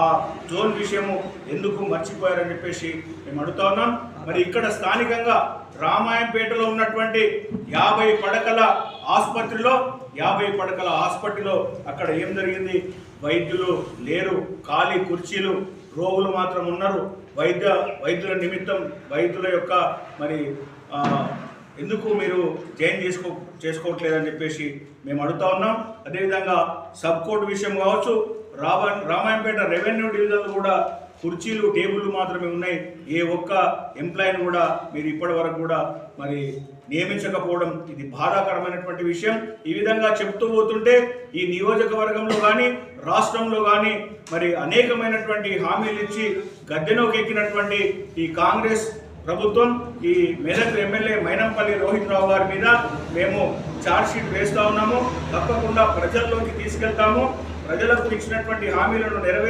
ఆ జోన్ విషయము ఎందుకు మర్చిపోయారని చెప్పేసి మేము అడుగుతా ఉన్నాం. మరి ఇక్కడ స్థానికంగా రామాయంపేటలో ఉన్నటువంటి యాభై పడకల ఆసుపత్రిలో యాభై పడకల ఆసుపత్రిలో అక్కడ ఏం జరిగింది? వైద్యులు లేరు ఖాళీ కుర్చీలు రోగులు మాత్రం ఉన్నారు. వైద్య వైద్యుల నిమిత్తం వైద్యుల యొక్క మరి ఎందుకు మీరు జాయిన్ చేసుకో చేసుకోవట్లేదని చెప్పేసి మేము అడుగుతా ఉన్నాం. అదేవిధంగా సబ్ కోర్టు విషయం కావచ్చు రామ రామాయంపేట రెవెన్యూ డివిజన్లు కూడా కుర్చీలు టేబుల్లు మాత్రమే ఉన్నాయి. ఏ ఒక్క ఎంప్లాయీని కూడా మీరు ఇప్పటి వరకు కూడా మరి నియమించకపోవడం ఇది బాధాకరమైనటువంటి విషయం. ఈ విధంగా చెప్తూ పోతుంటే ఈ నియోజకవర్గంలో కానీ రాష్ట్రంలో కానీ మరి అనేకమైనటువంటి హామీలు ఇచ్చి గద్దెలోకి ఎక్కినటువంటి ఈ కాంగ్రెస్ ప్రభుత్వం ఈ మెదక్ ఎమ్మెల్యే మైనంపల్లి రోహిత్ రావు గారి మీద మేము ఛార్జ్షీట్ వేస్తూ ఉన్నాము. తప్పకుండా ప్రజల్లోకి తీసుకెళ్తాము. ప్రజలకు ఇచ్చినటువంటి హామీలను నెరవేర్చి